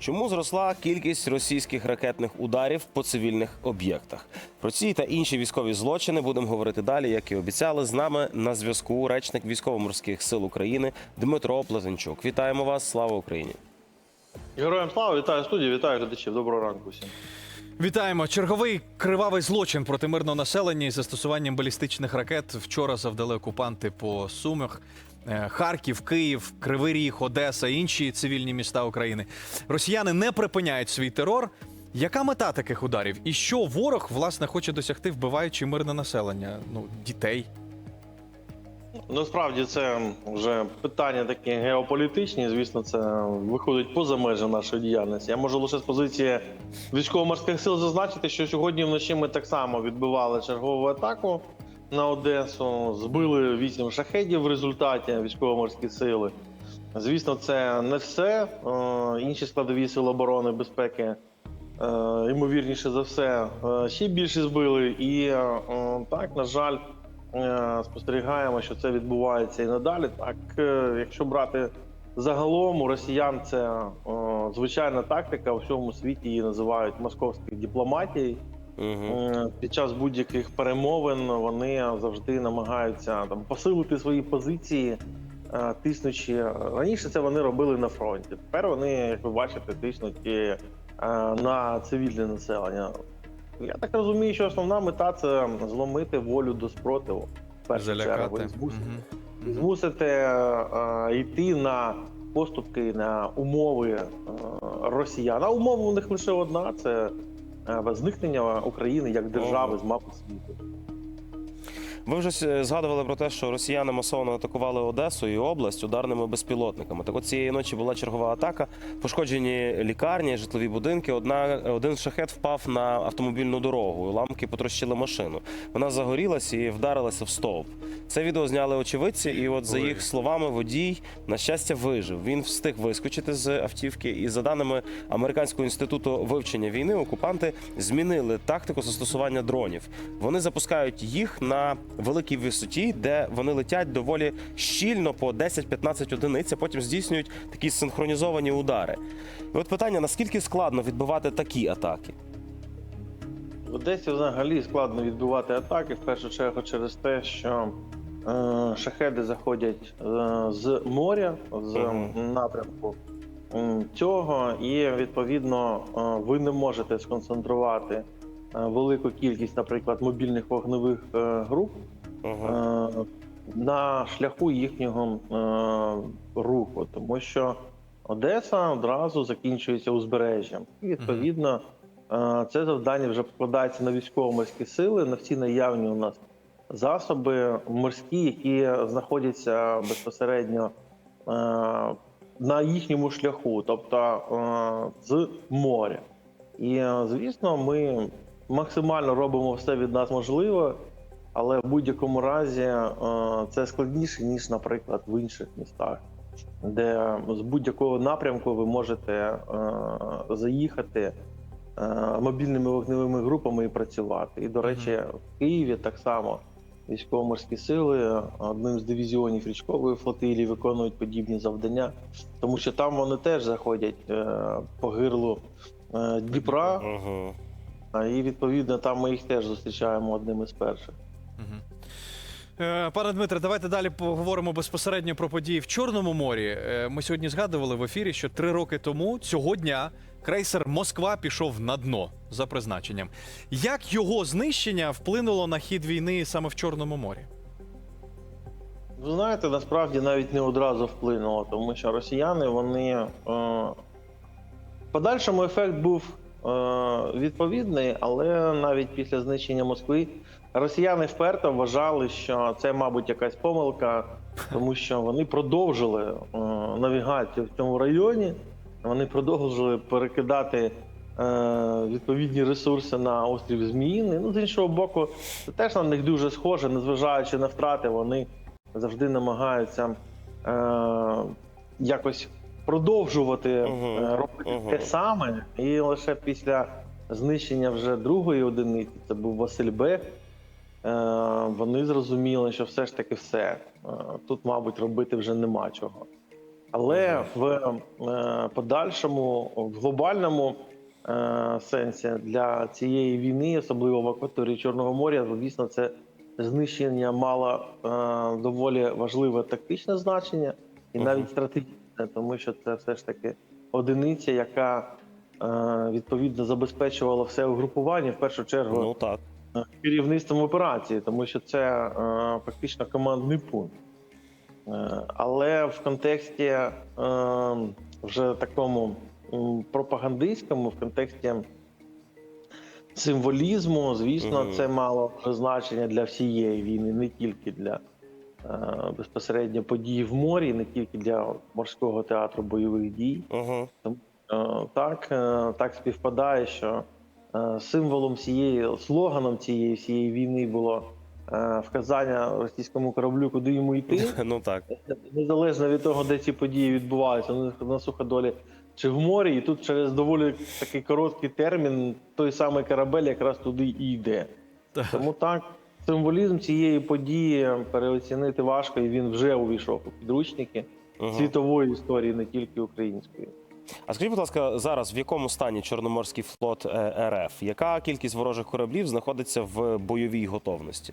Чому зросла кількість російських ракетних ударів по цивільних об'єктах? Про ці та інші військові злочини будемо говорити далі, як і обіцяли. З нами на зв'язку речник військово-морських сил України Дмитро Плетенчук. Вітаємо вас! Слава Україні! Героям слава, вітаю студію, вітаю глядачів. Доброго ранку всім. Вітаємо. Черговий кривавий злочин проти мирного населення із застосуванням балістичних ракет вчора завдали окупанти по Сумах. Е, Харків, Київ, Кривий Ріг, Одеса, інші цивільні міста України. Росіяни не припиняють свій терор. Яка мета таких ударів? І що ворог власне хоче досягти, вбиваючи мирне населення? Ну, дітей. Насправді це вже питання такі геополітичні. Звісно, це виходить поза межі нашої діяльності. Я можу лише з позиції військово-морських сил зазначити, що сьогодні вночі ми так само відбивали чергову атаку на Одесу. Збили вісім шахедів в результаті військово-морські сили. Звісно, це не все. Е, Інші складові сили оборони безпеки е, ймовірніше за все е, ще більше збили. І так, на жаль. Спостерігаємо, що це відбувається і надалі. Так, якщо брати загалом, у росіян це звичайна тактика у всьому світі її називають московською дипломатією. Угу. Е, Під час будь-яких перемовин вони завжди намагаються там посилити свої позиції, е, тиснучи. Раніше це вони робили на фронті. Тепер вони, як ви бачите, тиснуть і, е, на цивільне населення. Я так розумію, що основна мета це зломити волю до спротиву. Залякати. Змусити, змусити йти на поступки на умови росіян. А умова у них лише одна: це зникнення України як держави з мапи світу. Ви вже згадували про те, що росіяни масово атакували Одесу і область ударними безпілотниками. Так от цієї ночі була чергова атака, пошкоджені лікарні, житлові будинки. Одна один шахет впав на автомобільну дорогу. Уламки потрощили машину. Вона загорілась і вдарилася в стовп. Це відео зняли очевидці, і от за їх словами, водій на щастя вижив. Він встиг вискочити з автівки. І за даними американського інституту вивчення війни, окупанти змінили тактику застосування дронів. Вони запускають їх на великій висоті, де вони летять доволі щільно по 10-15 одиниць, а потім здійснюють такі синхронізовані удари. І от питання: наскільки складно відбивати такі атаки? В Одесі взагалі складно відбивати атаки, в першу чергу через те, що е, шахеди заходять е, з моря, з напрямку цього, і відповідно е, ви не можете сконцентрувати велику кількість, наприклад, мобільних вогневих е, груп Ага. е, на шляху їхнього е, руху, тому що Одеса одразу закінчується узбережжям. І відповідно е, це завдання вже покладається на військово-морські сили, на всі наявні у нас засоби морські, які знаходяться безпосередньо е, на їхньому шляху, тобто е, з моря. І е, звісно, ми максимально робимо все від нас можливе, але в будь-якому разі е, це складніше ніж, наприклад, в інших містах, де з будь-якого напрямку ви можете е, заїхати е, мобільними вогневими групами і працювати. І, до речі, в Києві так само військово-морські сили одним з дивізіонів річкової флотилії виконують подібні завдання, тому що там вони теж заходять по гирлу Дніпра. І відповідно там ми їх теж зустрічаємо одним із перших. Е, Пане Дмитре, давайте далі поговоримо безпосередньо про події в Чорному морі. Е, Ми сьогодні згадували в ефірі, що три роки тому цього дня крейсер Москва пішов на дно за призначенням. Як його знищення вплинуло на хід війни саме в Чорному морі? Ви знаєте, насправді навіть не одразу вплинуло, тому що росіяни вони е, в подальшому ефект був відповідний, але навіть після знищення Москви росіяни вперто вважали, що це, мабуть, якась помилка, тому що вони продовжили е, навігацію в цьому районі. Вони продовжили перекидати е, відповідні ресурси на острів Зміїний. Ну, з іншого боку, це теж на них дуже схоже, незважаючи на втрати, вони завжди намагаються е, якось продовжувати Мгм, е, робити мгм. те саме. І лише після знищення вже другої одиниці, це був Василь Бек, вони зрозуміли, що все ж таки все. Е, тут, мабуть, робити вже нема чого. Але в е, подальшому, в глобальному сенсі для цієї війни, особливо в акваторії Чорного моря, звісно, це знищення мало е, доволі важливе тактичне значення і навіть стратегічне, тому що це все ж таки одиниця, яка е, відповідно забезпечувала все угрупування, в першу чергу Ну так. е, керівництвом операції, тому що це е, фактично командний пункт. Але в контексті вже такому пропагандистському, в контексті символізму, звісно, Мгм. це мало значення для всієї війни, не тільки для безпосередньо подій в морі, не тільки для морського театру бойових дій. Угу. Е, Так, е, так співпадає, що е, символом цієї, слоганом цієї всієї війни було е, вказання російському кораблю, куди йому йти, Ну так. незалежно від того, де ці події відбуваються, на- на суходолі чи в морі. І тут через доволі такий короткий термін той самий корабель якраз туди і йде. Так. Тому так, символізм цієї події переоцінити важко, і він вже увійшов у підручники Угу. світової історії, не тільки української. А скажіть, будь ласка, зараз в якому стані Чорноморський флот е, РФ? Яка кількість ворожих кораблів знаходиться в бойовій готовності?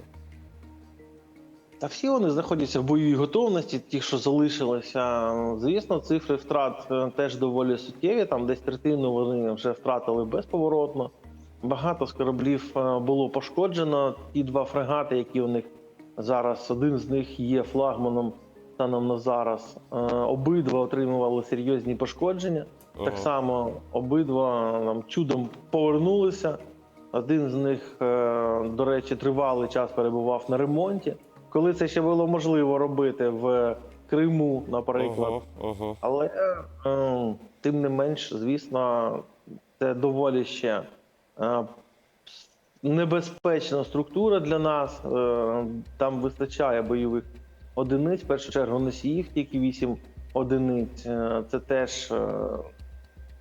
Та всі вони знаходяться в бойовій готовності, ті, що залишилися. Звісно, цифри втрат е, теж доволі суттєві. Там десь третину вони вже втратили безповоротно. Багато з кораблів е, було пошкоджено. Ті два фрегати, які у них зараз, один з них є флагманом станом на зараз. Е, Обидва отримували серйозні пошкодження. Так само обидва нам чудом повернулися. Один з них, е, до речі, тривалий час перебував на ремонті. Коли це ще було можливо робити в Криму, наприклад. Угу, угу. Але е, тим не менш, звісно, це доволі ще е, небезпечна структура для нас. Е, там вистачає бойових одиниць. В першу чергу носіїв тільки 8 одиниць. Е, це теж е,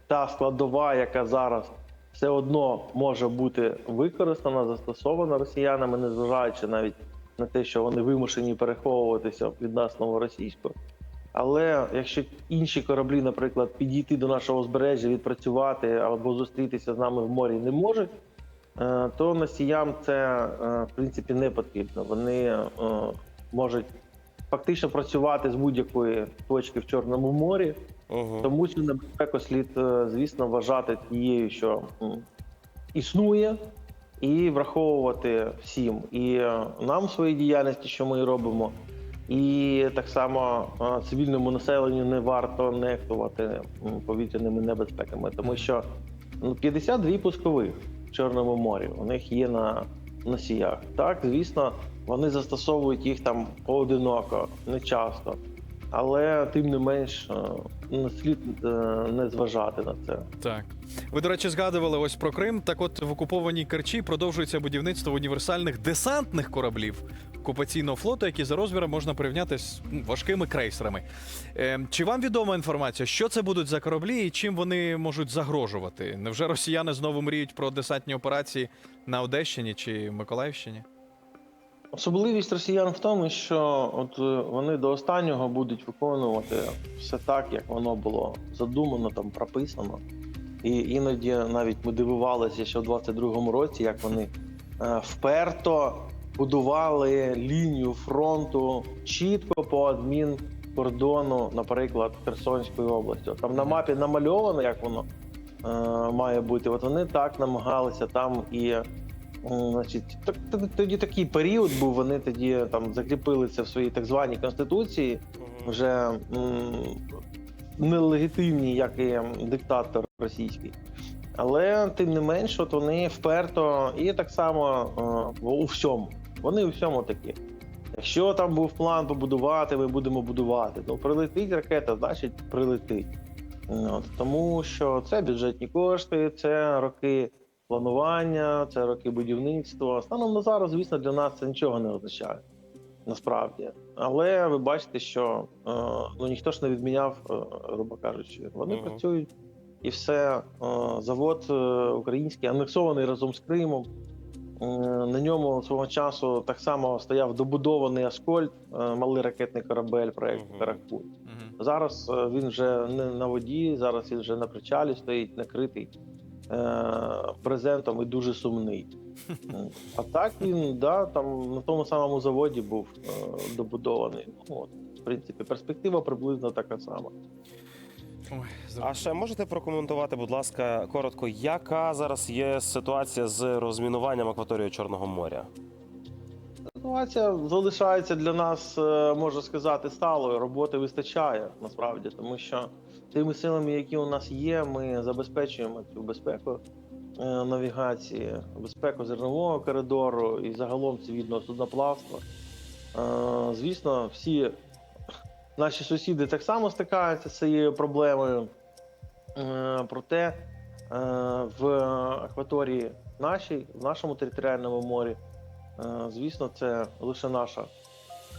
та складова, яка зараз все одно може бути використана, застосована росіянами, незважаючи навіть на те, що вони вимушені переховуватися від нас новоросійського. Але якщо інші кораблі, наприклад, підійти до нашого узбережжя, відпрацювати або зустрітися з нами в морі не можуть, е, то носіям це е, в принципі не потрібно. Вони е, можуть фактично працювати з будь-якої точки в Чорному морі. Угу. Тому цю небезпеку слід, звісно, вважати тією, що існує, і враховувати всім. І нам в своїй діяльності, що ми робимо, і так само е, цивільному населенню не варто нехтувати повітряними небезпеками, тому що ну, 52 пускових в Чорному морі у них є на носіях. Так, звісно, вони застосовують їх там поодиноко, не часто. Але тим не менш не слід е, не зважати на це. Так. Ви, до речі, згадували ось про Крим. Так от в окупованій Керчі продовжується будівництво універсальних десантних кораблів окупаційного флоту, які за розміром можна порівняти з важкими крейсерами. Е, чи вам відома інформація, що це будуть за кораблі і чим вони можуть загрожувати? Невже росіяни знову мріють про десантні операції на Одещині чи Миколаївщині? Особливість росіян в тому, що от е, вони до останнього будуть виконувати все так, як воно було задумано, там прописано. І іноді навіть ми дивувалися, що в 22-му році, як вони е, вперто будували лінію фронту чітко по адмінкордону, наприклад, Херсонської області. Там на мапі намальовано, як воно е, має бути. От вони так намагалися там і Значить, так, тоді- такий період був. Вони тоді там закріпили це в своїй так званій конституції, вже м, нелегітимній, як і диктатор російський. Але тим не менш, от вони вперто і так само е, у всьому. Вони у всьому такі. Якщо там був план побудувати, ми будемо будувати. Ну, прилетить ракета, значить прилетить. От, тому що це бюджетні кошти, це роки планування, це роки будівництва. Станом на зараз, звісно, для нас це нічого не означає. Насправді. Але ви бачите, що е, ну, ніхто ж не відміняв, е, грубо кажучи, вони Мгм. працюють і все. Е, завод український анексований разом з Кримом. На ньому свого часу так само стояв добудований Аскольд, малий ракетний корабель проекту Мгм. Каракуль. Угу. Зараз е, він вже не на воді, зараз він вже на причалі стоїть, накритий брезентом і дуже сумний. А так він да, там на тому самому заводі був е, добудований. Ну, от, в принципі, перспектива приблизно така сама. Ой, А ще можете прокоментувати, будь ласка, коротко, яка зараз є ситуація з розмінуванням акваторії Чорного моря? Ситуація залишається для нас, е, можна сказати, сталою. Роботи вистачає насправді, тому що тими силами, які у нас є, ми забезпечуємо цю безпеку навігації, безпеку зернового коридору і загалом цивільного судноплавства. Е, Звісно, всі наші сусіди так само стикаються з цією проблемою. Е, Проте е, в акваторії нашій, в нашому територіальному морі. Е, Звісно, це лише наша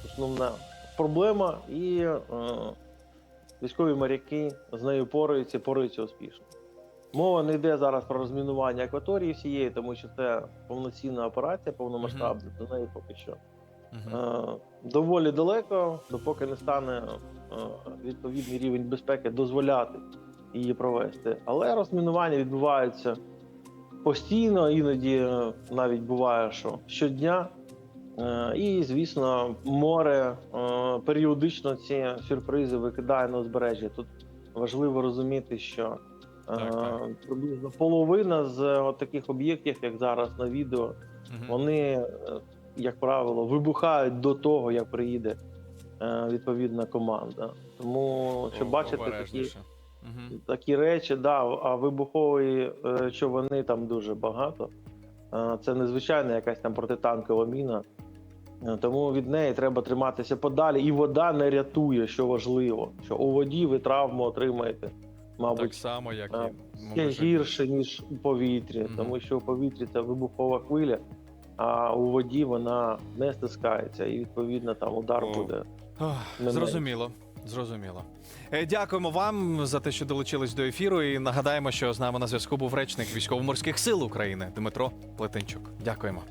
основна проблема, і е, військові моряки з нею пораються, пораються успішно. Мова не йде зараз про розмінування акваторії всієї, тому що це повноцінна операція, повномасштабна, до неї поки що. Е, доволі далеко, допоки не стане е, відповідний рівень безпеки дозволяти її провести. Але розмінування відбувається постійно, іноді е, навіть буває, що щодня. Е, І, звісно, море е, періодично ці сюрпризи викидає на узбережжя. Тут важливо розуміти, що Так, так. приблизно половина з таких об'єктів, як зараз на відео, вони, е, як правило, вибухають до того, як приїде е, відповідна команда. Тому що бачите такі. Такі речі, да, а вибухової е, човни там дуже багато. Е, Це незвичайна якась там протитанкова міна. Е, Тому від неї треба триматися подалі, і вода не рятує, що важливо. Що у воді ви травму отримаєте, Так само, як е, і ще гірше, ніж у повітрі, Мгм. тому що у повітрі це вибухова хвиля, а у воді вона не стискається, і відповідно там удар О. буде. Не Зрозуміло. Зрозуміло. Е, Дякуємо вам за те, що долучились до ефіру. І нагадаємо, що з нами на зв'язку був речник військово-морських сил України Дмитро Плетенчук. Дякуємо.